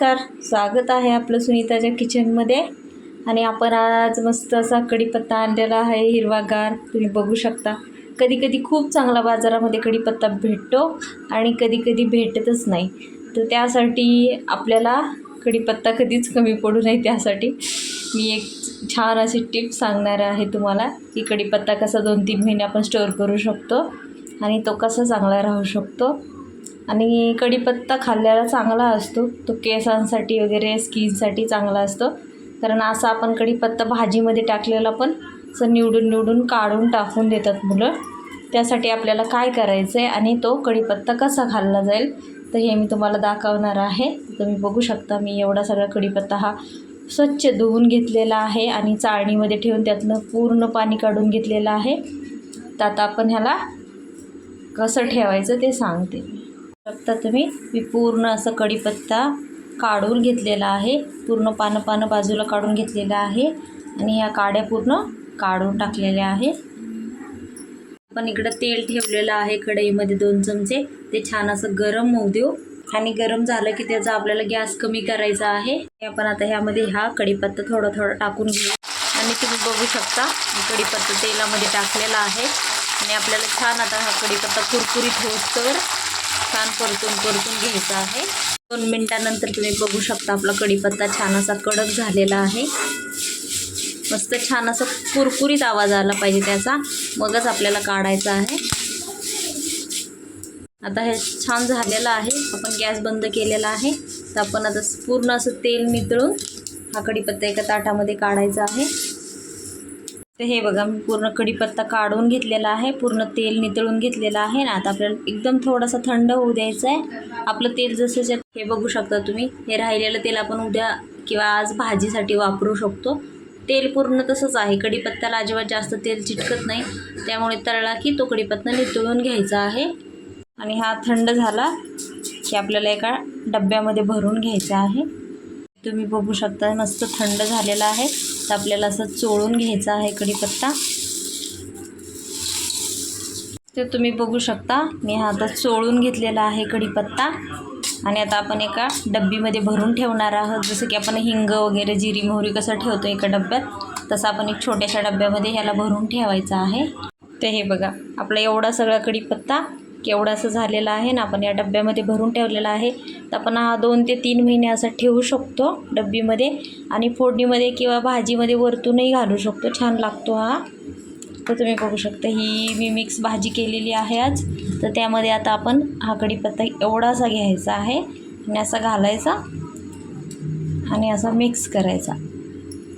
नमस्कार. स्वागत आहे आपलं सुनीताच्या किचनमध्ये. आणि आपण आज मस्त असा कढीपत्ता आणलेला आहे हिरवागार. तुम्ही बघू शकता. कधी कधी खूप चांगला बाजारामध्ये कढीपत्ता भेटतो आणि कधी कधी भेटतच नाही. तर त्यासाठी आपल्याला कढीपत्ता कधीच कमी पडू नये त्यासाठी. मी एक छान अशी टिप सांगणार आहे तुम्हाला की कढीपत्ता कसा दोन तीन महिने आपण स्टोअर करू शकतो आणि तो कसा चांगला राहू शकतो. आणि कढीपत्ता खाल्ल्याला चांगला असतो. तो केसांसाठी वगैरे स्किनसाठी चांगला असतो. कारण असा आपण कढीपत्ता भाजीमध्ये टाकलेला पण असं निवडून निवडून काढून टाकून देतात मुलं. त्यासाठी आपल्याला काय करायचं आहे आणि तो कढीपत्ता कसा खाल्ला जाईल तर हे मी तुम्हाला दाखवणार आहे. तुम्ही बघू शकता मी एवढा सगळा कढीपत्ता हा स्वच्छ धुवून घेतलेला आहे आणि चाळणीमध्ये ठेवून त्यातलं पूर्ण पाणी काढून घेतलेलं आहे. तर आता आपण ह्याला कसं ठेवायचं ते सांगते. शकता तुम्ही मी पूर्ण असं कढीपत्ता काढून घेतलेला आहे. पूर्ण पानं पानं बाजूला काढून घेतलेलं आहे. आणि ह्या काड्या पूर्ण काढून टाकलेल्या आहे. आपण इकडं तेल ठेवलेलं आहे कढईमध्ये दोन चमचे. ते छान असं गरम होऊ देऊ. आणि गरम झालं की त्याचा आपल्याला गॅस कमी करायचा आहे. आपण आता ह्यामध्ये हा कढीपत्ता थोडा थोडा टाकून घेऊ. आणि तुम्ही बघू शकता कढीपत्ता तेलामध्ये टाकलेला आहे. आणि आपल्याला छान आता हा कढीपत्ता कुरकुरीत होतोवर छान परतून परतून घ्यायचं आहे. दोन मिनटानंतर तुम्ही बघू शकता आपला कढीपत्ता छान असा कडक झालेला आहे. मस्त छान असं कुरकुरीत आवाज आला पाहिजे त्याचा. मगच आपल्याला काढायचा आहे. आता हे छान झालेलं आहे. आपण गॅस बंद केलेला आहे. तर आपण आता पूर्ण असं तेल नितळून हा कढीपत्ता एका ताटामध्ये काढायचा आहे. तर हे बघा मी पूर्ण कढीपत्ता काढून घेतलेला आहे पूर्ण तेल नितळून घेतलेलं आहे ना आता आपल्याला एकदम थोडासा थंड होऊ द्यायचं आहे आपलं तेल जसं हे बघू शकता तुम्ही हे राहिलेलं तेल आपण उद्या किंवा आज भाजीसाठी वापरू शकतो. तेल पूर्ण तसंच आहे कढीपत्त्याला अजिबात जास्त तेल चिटकत नाही. त्यामुळे तळला की तो कढीपत्ता नितळून घ्यायचा आहे. आणि हा थंड झाला की आपल्याला एका डब्यामध्ये भरून घ्यायचा आहे. तुम्ही बघू शकता मस्त थंड झालेला आहे. तर आपल्याला असं चोळून घ्यायचा आहे कढीपत्ता. ते तुम्ही बघू शकता मी हा आता चोळून घेतलेला आहे कढीपत्ता. आणि आता आपण एका डब्बीमध्ये भरून ठेवणार आहोत. जसं की आपण हिंग वगैरे जिरी मोहरी कसं ठेवतो एका डब्यात तसं आपण एक छोट्याशा डब्यामध्ये ह्याला भरून ठेवायचं आहे. ते हे बघा आपला एवढा सगळा कढीपत्ता केवढा असं झालेला आहे ना आपण या डब्यामध्ये भरून ठेवलेला आहे. तर आपण हा दोन ते तीन महिने असा ठेवू शकतो डब्बीमध्ये आणि फोडणीमध्ये किंवा भाजीमध्ये वरतूनही घालू शकतो. छान लागतो हा. तर तुम्ही बघू शकता ही मी मिक्स भाजी केलेली आहे आज. तर त्यामध्ये आता आपण हा कढीपत्ता एवढासा घ्यायचा आहे आणि असा घालायचा आणि असा मिक्स करायचा.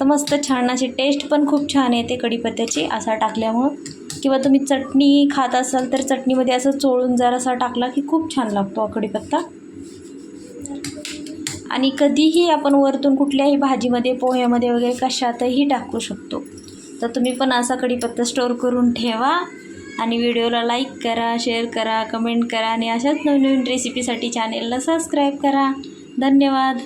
तर मस्त छान अशी टेस्ट पण खूप छान येते कढीपत्त्याची असा टाकल्यामुळं. किंवा तुम्ही चटणी खात असाल तर चटणीमध्ये असं चोळून जरासा टाकला की खूप छान लागतो कढीपत्ता आणि कधीही आपण वरतून कुठल्याही भाजीमध्ये पोह्यामध्ये वगैरे कशातही टाकू शकतो. तर तुम्ही पण असा कढीपत्ता स्टोअर करून ठेवा आणि व्हिडिओला लाईक करा शेअर करा कमेंट करा आणि अशाच नवीन नवीन रेसिपीसाठी चॅनेलला सबस्क्राईब करा. धन्यवाद.